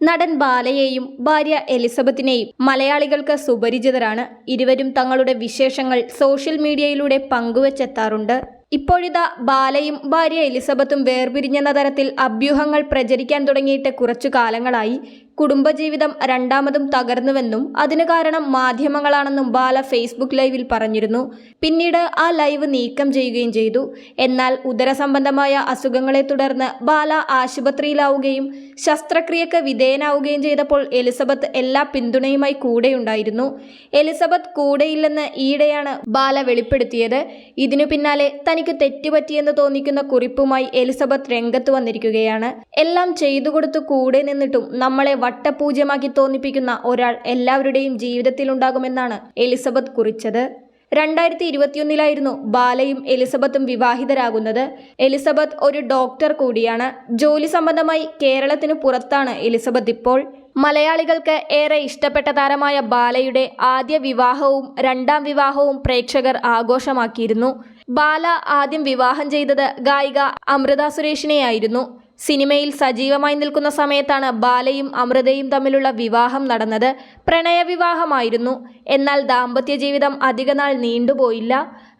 നടൻ ബാലയെയും ഭാര്യ എലിസബത്തിനെയും മലയാളികൾക്ക് സുപരിചിതരാണ്. ഇരുവരും തങ്ങളുടെ വിശേഷങ്ങൾ സോഷ്യൽ മീഡിയയിലൂടെ പങ്കുവച്ചെത്താറുണ്ട്. ഇപ്പോഴിതാ ബാലയും ഭാര്യ എലിസബത്തും വേർപിരിഞ്ഞെന്ന തരത്തിൽ അഭ്യൂഹങ്ങൾ പ്രചരിക്കാൻ തുടങ്ങിയിട്ട് കുറച്ചു കാലങ്ങളായി. കുടുംബജീവിതം രണ്ടാമതും തകർന്നുവെന്നും അതിന് കാരണം മാധ്യമങ്ങളാണെന്നും ബാല ഫേസ്ബുക്ക് ലൈവിൽ പറഞ്ഞിരുന്നു. പിന്നീട് ആ ലൈവ് നീക്കം ചെയ്യുകയും ചെയ്തു. എന്നാൽ ഉദരസംബന്ധമായ അസുഖങ്ങളെ തുടർന്ന് ബാല ആശുപത്രിയിലാവുകയും ശസ്ത്രക്രിയക്ക് വിധേയനാവുകയും ചെയ്തപ്പോൾ എലിസബത്ത് എല്ലാ പിന്തുണയുമായി കൂടെയുണ്ടായിരുന്നു. എലിസബത്ത് കൂടെയില്ലെന്ന് ഈയിടെയാണ് ബാല വെളിപ്പെടുത്തിയത്. ഇതിനു പിന്നാലെ തനിക്ക് തെറ്റുപറ്റിയെന്ന് തോന്നിക്കുന്ന കുറിപ്പുമായി എലിസബത്ത് രംഗത്ത് വന്നിരിക്കുകയാണ്. എല്ലാം ചെയ്തു കൊടുത്തു കൂടെ നിന്നിട്ടും നമ്മളെ വട്ടപൂജ്യമാക്കി തോന്നിപ്പിക്കുന്ന ഒരാൾ എല്ലാവരുടെയും ജീവിതത്തിലുണ്ടാകുമെന്നാണ് എലിസബത്ത് കുറിച്ചത്. രണ്ടായിരത്തി ഇരുപത്തിയൊന്നിലായിരുന്നു ബാലയും എലിസബത്തും വിവാഹിതരാകുന്നത്. എലിസബത്ത് ഒരു ഡോക്ടർ കൂടിയാണ്. ജോലി സംബന്ധമായി കേരളത്തിന് പുറത്താണ് എലിസബത്ത് ഇപ്പോൾ. മലയാളികൾക്ക് ഏറെ ഇഷ്ടപ്പെട്ട താരമായ ബാലയുടെ ആദ്യ വിവാഹവും രണ്ടാം വിവാഹവും പ്രേക്ഷകർ ആഘോഷമാക്കിയിരുന്നു. ബാല ആദ്യം വിവാഹം ചെയ്തത് ഗായിക അമൃത സുരേഷിനെയായിരുന്നു. സിനിമയിൽ സജീവമായി നിൽക്കുന്ന സമയത്താണ് ബാലയും അമൃതയും തമ്മിലുള്ള വിവാഹം നടന്നത്. പ്രണയവിവാഹമായിരുന്നു എന്നാൽ ദാമ്പത്യ ജീവിതം അധികനാൾ നീണ്ടുപോയില്ല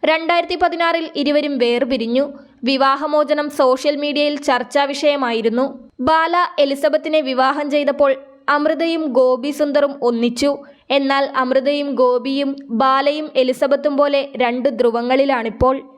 രണ്ടായിരത്തി പതിനാറിൽ ഇരുവരും വേർപിരിഞ്ഞു. വിവാഹമോചനം സോഷ്യൽ മീഡിയയിൽ ചർച്ചാ വിഷയമായിരുന്നു. ബാല എലിസബത്തിനെ വിവാഹം ചെയ്തപ്പോൾ അമൃതയും ഗോപി സുന്ദറും ഒന്നിച്ചു. എന്നാൽ അമൃതയും ഗോപിയും ബാലയും എലിസബത്തും പോലെ രണ്ട് ധ്രുവങ്ങളിലാണിപ്പോൾ.